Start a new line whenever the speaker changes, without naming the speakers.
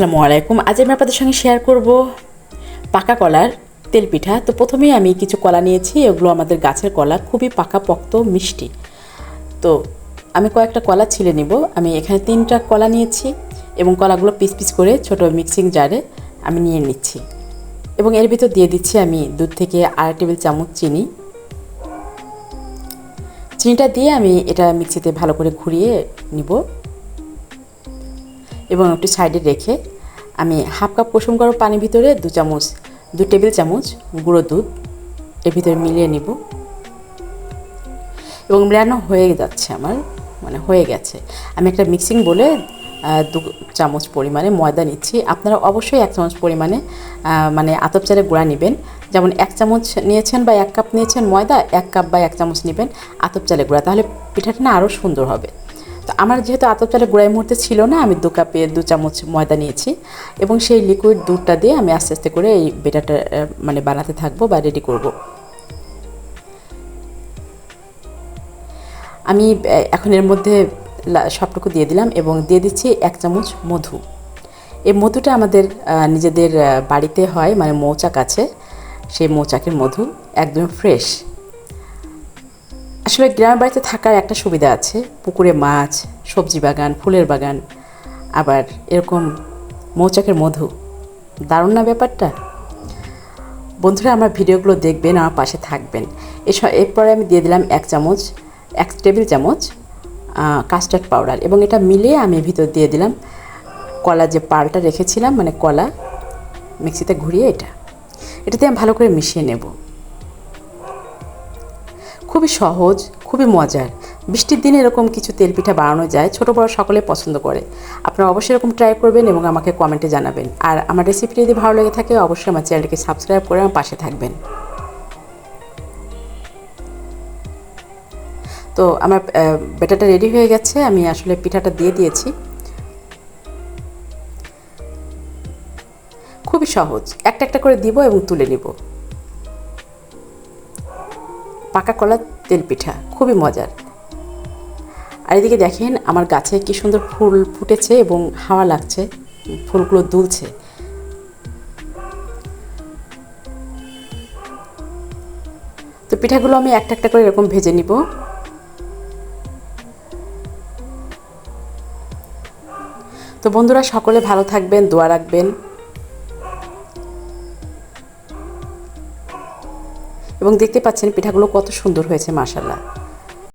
আসসালামু আলাইকুম। আজ আমি আপনাদের সঙ্গে শেয়ার করব পাকা কলার তেল পিঠা। তো প্রথমেই আমি কিছু কলা নিয়েছি, এগুলো আমাদের গাছের কলা, খুবই পাকা, পক্ত, মিষ্টি। তো আমি কয়েকটা কলা ছিলে নিব। আমি এখানে তিনটা কলা নিয়েছি এবং কলাগুলো পিস পিস করে ছোট মিক্সিং জারে আমি নিয়ে নিচ্ছি। এবং এর ভিতর দিয়ে দিচ্ছি আমি দুধ থেকে আড়াই টেবিল চামচ চিনি। চিনিটা দিয়ে আমি এটা মিক্সিতে ভালো করে ঘুরিয়ে নিব। এবং একটু সাইডে রেখে আমি হাফ কাপ কুসুম গরম পানির ভিতরে দু চামচ, দু টেবিল চামচ গুঁড়ো দুধ এর ভিতরে মিলিয়ে নিব। এবং মেলানো হয়ে যাচ্ছে আমার মানে হয়ে গেছে। আমি একটা মিক্সিং বলে দু চামচ পরিমাণে ময়দা নিচ্ছি। আপনারা অবশ্যই এক চামচ পরিমাণে মানে আতপ চালের গুঁড়া নেবেন। যেমন এক চামচ নিয়েছেন বা এক কাপ নিয়েছেন ময়দা, এক কাপ বা এক চামচ নেবেন আতপ চালের গুঁড়া। তাহলে পিঠাটা না আরও সুন্দর হবে। তো আমার যেহেতু আতপ চালের মুহূর্তে ছিল না, আমি দু কাপে দু চামচ ময়দা নিয়েছি এবং সেই লিকুইড দুধটা দিয়ে আমি আস্তে আস্তে করে এই বেটারটা মানে বানাতে থাকব বা রেডি করব। আমি এখন এর মধ্যে সবটুকু দিয়ে দিলাম এবং দিয়ে দিচ্ছি এক চামচ মধু। এই মধুটা আমাদের নিজেদের বাড়িতে হয় মানে মৌচাক আছে, সেই মৌচাকের মধু একদম ফ্রেশ আসলে গ্রামের বাড়িতে থাকার একটা সুবিধা আছে। পুকুরে মাছ, সবজি বাগান, ফুলের বাগান, আবার এরকম মৌচাকের মধু। দারুণ না ব্যাপারটা? বন্ধুরা, আমার ভিডিওগুলো দেখবেন, আমার পাশে থাকবেন। এরপরে আমি দিয়ে দিলাম এক চামচ, এক টেবিল চামচ কাস্টার্ড পাউডার এবং এটা মিলিয়ে আমি ভিতর দিয়ে দিলাম কলা যে পালটা রেখেছিলাম মানে কলা মিক্সিতে ঘুরিয়ে এটা। এটাতে আমি ভালো করে মিশিয়ে নেব। খুবই সহজ, খুবই মজার। বৃষ্টির দিনে এরকম কিছু তেল পিঠা বানানো যায়, ছোট বড় সকলে পছন্দ করে। আপনারা অবশ্যই এরকম ট্রাই করবেন এবং আমাকে কমেন্টে জানাবেন। আর আমার রেসিপিটি যদি ভালো লেগে থাকে, অবশ্যই আমার চ্যানেলটিকে সাবস্ক্রাইব করে আমার পাশে থাকবেন। তো আমার বেটাটা রেডি হয়ে গেছে, আমি আসলে পিঠাটা দিয়ে দিয়েছি। খুবই সহজ। একটা একটা করে দিব এবং তুলে নিব। পাকা কলার তেল পিঠা, খুবই মজার। আর এদিকে দেখেন আমার গাছে কি সুন্দর ফুল ফুটেছে এবং হাওয়া লাগছে, ফুলগুলো দুলছে। তো পিঠাগুলো আমি একটা একটা করে এরকম ভেজে নিব। তো বন্ধুরা সকলে ভালো থাকবেন, দোয়া রাখবেন। এবং দেখতে পাচ্ছেন পিঠাগুলো কত সুন্দর হয়েছে মাসাল্লাহ